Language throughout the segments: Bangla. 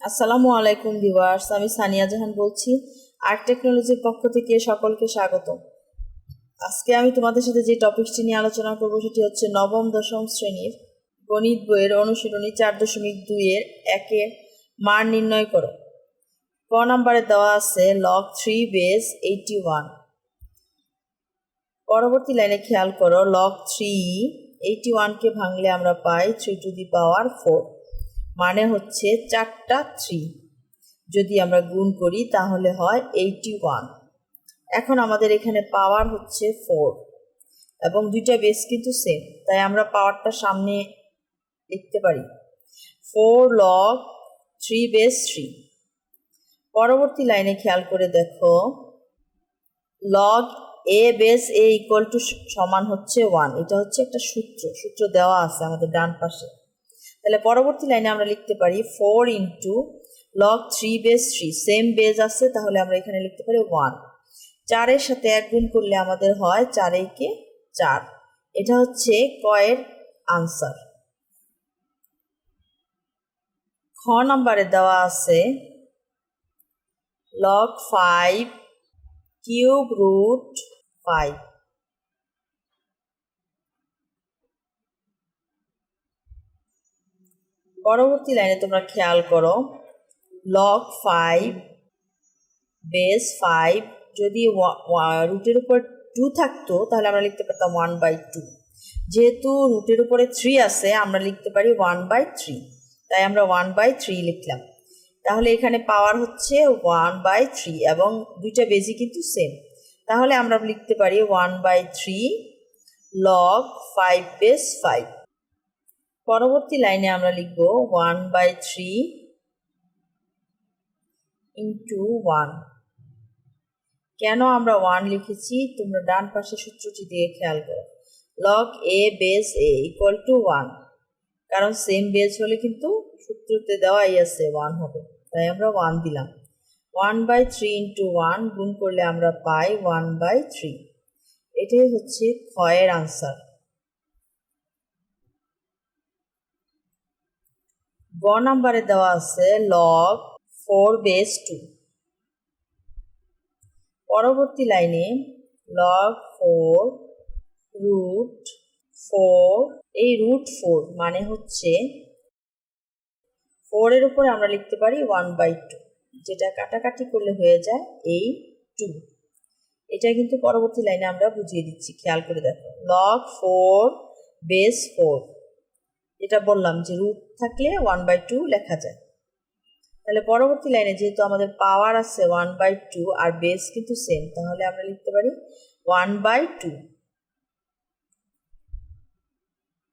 আসসালামু আলাইকুম ভিউয়ার্স, আমি সানিয়া জাহান বলছি, আর্ট টেকনোলজির পক্ষ থেকে সকলকে স্বাগত আজকে আমি তোমাদের সাথে যে টপিকটি নিয়ে আলোচনা করব সেটি হচ্ছে নবম, দশম শ্রেণির গণিত বইয়ের অনুশীলনী চার দশমিক দুইয়ের একের মান নির্ণয় করো। ক নাম্বারে দেওয়া আছে log three base eighty one পরবর্তী লাইনে খেয়াল করো লগ থ্রি এইটি ওয়ানকে ভাঙলে আমরা পাই three to the power four মানে হচ্ছে চারটা থ্রি যদি আমরা গুণ করি, তাহলে হয় এইটি ওয়ান এখন আমাদের এখানে পাওয়ার হচ্ছে ফোর এবং দুইটা বেস কিন্তু সেম তাই আমরা পাওয়ারটা সামনে লিখতে পারি। Four log three base three পরবর্তী লাইনে খেয়াল করে দেখো। Log A base A equal to সমান হচ্ছে ওয়ান এটা হচ্ছে একটা সূত্র। সূত্র দেওয়া আছে আমাদের ডান পাশে। তাহলে পরবর্তী লাইনে আমরা লিখতে পারি four into log three base three same base আছে, তাহলে আমরা এখানে লিখতে পারি ওয়ান চারের সাথে এক গুণ করলে আমাদের হয় চার একে চার। এটা হচ্ছে কয়ের আনসার খ নাম্বারে দেওয়া আছে log five cube root five পরবর্তী লাইনে তোমরা খেয়াল করো লগ ফাইভ বেস ফাইভ যদি রুটের উপর টু থাকতো, তাহলে আমরা লিখতে পারতাম ওয়ান বাই টু যেহেতু রুটের উপরে থ্রি আছে, আমরা লিখতে পারি ওয়ান বাই থ্রি তাই আমরা ওয়ান বাই থ্রি লিখলাম। তাহলে এখানে পাওয়ার হচ্ছে ওয়ান বাই থ্রি এবং দুইটা বেজি কিন্তু সেম তাহলে আমরা লিখতে পারি one by three log five base five পরবর্তী লাইনে আমরা লিখব one by three into one কেন আমরা ওয়ান লিখেছি? তোমরা ডান পাশে সূত্রটি দিয়ে খেয়াল করো। Log A base A equal to one কারণ সেম বেস হলে কিন্তু সূত্রতে দেওয়াই আছে ওয়ান হবে। তাই আমরা ওয়ান দিলাম। One by three into one গুণ করলে আমরা পাই ওয়ান বাই থ্রি এটাই হচ্ছে ক্ষয়ের আনসার গ নাম্বারে দেওয়া আছে লগ ফোর বেস টু পরবর্তী লাইনে লগ ফোর রুট ফোর এই রুট ফোর মানে হচ্ছে ফোরের উপরে আমরা লিখতে পারি ওয়ান বাই টু যেটা কাটাকাটি করলে হয়ে যায় এই টু এটা কিন্তু পরবর্তী লাইনে আমরা বুঝিয়ে দিচ্ছি, খেয়াল করে দেখো। লগ ফোর বেস ফোর যেটা বললাম যে রুট থাকলে ওয়ান বাই টু লেখা যায়। তাহলে পরবর্তী লাইনে যেহেতু আমাদের পাওয়ার আছে ওয়ান বাই টু আর বেস কিন্তু সেম তাহলে আমরা লিখতে পারি one by two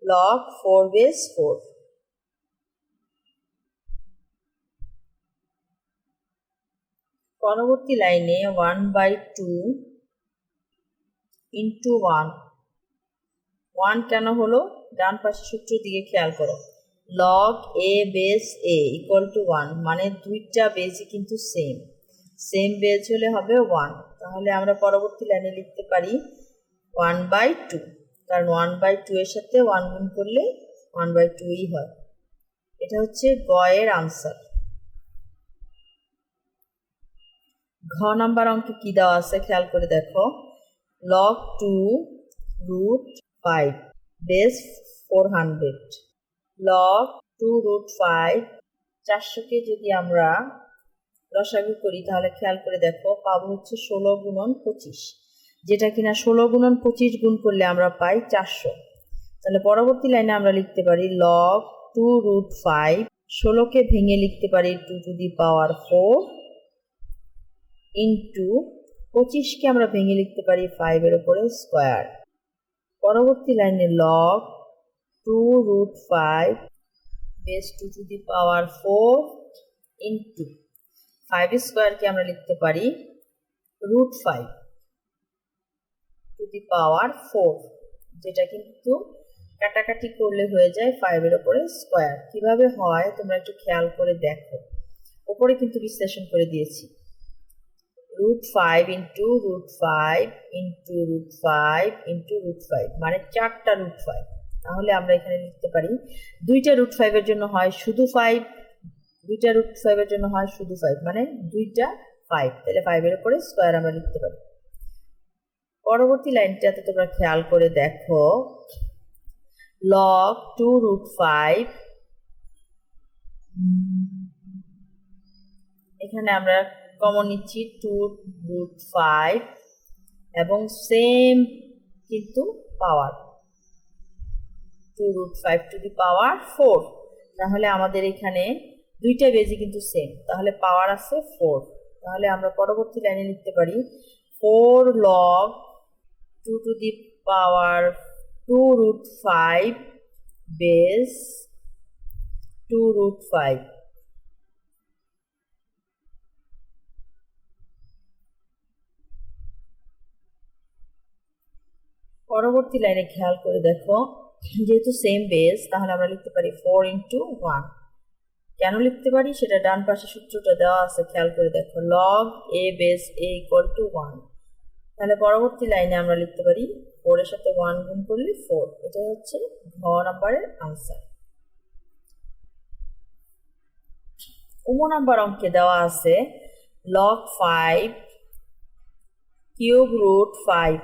log four base four পরবর্তী লাইনে one by two into one one কেন হলো? ডান পাশে সূত্র দিকে খেয়াল করো। Log A base A equal to one মানে দুইটা বেসই কিন্তু সেম সেম বেস হলে হবে ওয়ান তাহলে আমরা পরবর্তী লাইনে লিখতে পারি ওয়ান বাই টু কারণ ওয়ান বাই টু এর সাথে ওয়ান গুণ করলে ওয়ান বাই টুই হয়। এটা হচ্ছে গয়ের আনসার ঘ নাম্বার অঙ্কে কি দেওয়া আছে খেয়াল করে দেখো। Log two root five base four hundred. Log two root five চারশোকে যদি আমরা রসাগু করি, তাহলে খেয়াল করে দেখো, পাবো হচ্ছে ষোলো গুণন পঁচিশ। যেটা কিনা ষোলো গুণন পঁচিশ গুণ করলে আমরা পাই চারশো। তাহলে পরবর্তী লাইনে আমরা লিখতে পারি লগ টু রুট ফাইভ ষোলোকে ভেঙে লিখতে পারি two to the power four into পঁচিশকে আমরা ভেঙে লিখতে পারি ফাইভের উপরে স্কোয়ার। পরবর্তী লাইনে log two root five base two to the power four into five স্কোয়ারকে আমরা লিখতে পারি root five to the power four যেটা কিন্তু কাটাকাটি করলে হয়ে যায় ফাইভের ওপরে স্কোয়ার কীভাবে হয় তোমরা একটু খেয়াল করে দেখো। ওপরে কিন্তু বিশ্লেষণ করে দিয়েছি। Root five into root five into root five into root five মানে চারটা রুট ফাইভ তাহলে আমরা এখানে লিখতে পারি, দুইটা রুট ফাইভের জন্য হয় শুধু ফাইভ দুইটা রুট ফাইভের জন্য হয় শুধু ফাইভ মানে দুইটা ফাইভ তাহলে ফাইভের উপরে স্কোয়ার আমরা লিখতে পারি। পরবর্তী লাইনটাতে তোমরা খেয়াল করে দেখো লগ টু রুট ফাইভ এখানে আমরা কমন নিচ্ছি টু রুট ফাইভ এবং সেম কিন্তু power two root five to the power four তাহলে আমাদের এখানে দুইটা বেজে কিন্তু সেম তাহলে পাওয়ার আছে ফোর তাহলে আমরা পরবর্তী লাইনে লিখতে পারি four log two to the power two root five base two root five পরবর্তী লাইনে খেয়াল করে দেখো, যেহেতু সেম বেস তাহলে আমরা লিখতে পারি ফোর ইন্টু ওয়ান কেন লিখতে পারি? সেটা ডান পাশে সূত্রটা দেওয়া আছে, খেয়াল করে দেখো log a base a equal to one তাহলে পরবর্তী লাইনে আমরা লিখতে পারি ফোর এর সাথে ওয়ান গুণ করলে ফোর এটাই হচ্ছে ঘ নাম্বারের আনসার উম নাম্বার অঙ্কে দেওয়া আছে log five cube root five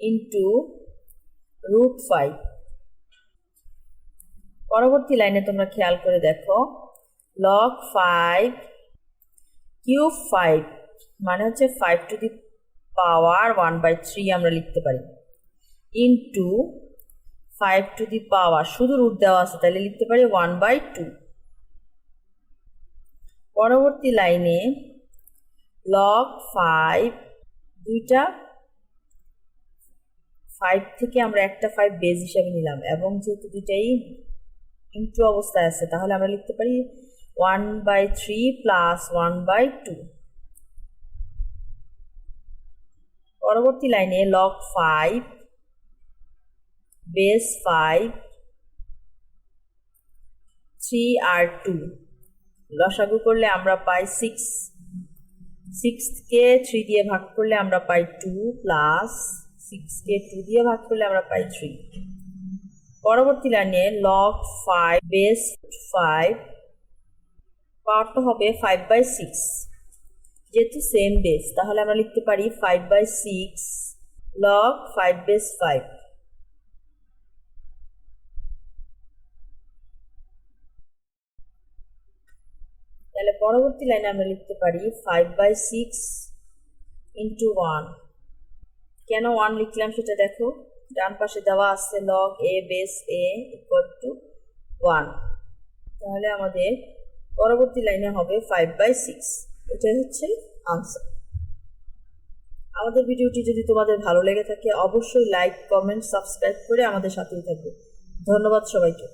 into root five পরবর্তী লাইনে তোমরা খেয়াল করে দেখো লগ ফাইভ কিউব ফাইভ মানে হচ্ছে five to the power one by three আমরা লিখতে পারি। Into five to the power শুধু রুট দেওয়া আছে, তাহলে লিখতে পারি ওয়ান বাই টু পরবর্তী লাইনে লগ ফাইভ দুইটা ফাইভ থেকে আমরা একটা ফাইভ বেজ হিসাবে নিলাম এবং যেহেতু দুইটাই ইন্টু অবস্থায় আছে, তাহলে আমরা লিখতে পারি one by three plus one by two পরবর্তী লাইনে log five base five three আর টু লসাগু করলে আমরা পাই সিক্স সিক্সকে থ্রি দিয়ে ভাগ করলে আমরা পাই টু প্লাস সিক্সকে টু দিয়ে ভাগ করলে আমরা পাই থ্রি পরবর্তী লাইনে লগ ফাইভ বেস ফাইভ পাওয়ারটা হবে ফাইভ বাই সিক্স যেহেতু সেম বেস তাহলে আমরা লিখতে পারি five by six log five base five তাহলে পরবর্তী লাইনে আমরা লিখতে পারি five by six into one কেন ওয়ান লিখলাম সেটা দেখো? ডান পাশে দেওয়া আছে log a base a equal to one তাহলে আমাদের পরবর্তী লাইনে হবে ফাইভ বাই সিক্স এটাই হচ্ছে আনসার আমাদের ভিডিওটি যদি তোমাদের ভালো লেগে থাকে, অবশ্যই লাইক কমেন্ট সাবস্ক্রাইব করে আমাদের সাথেই থাকবে। ধন্যবাদ সবাইকে।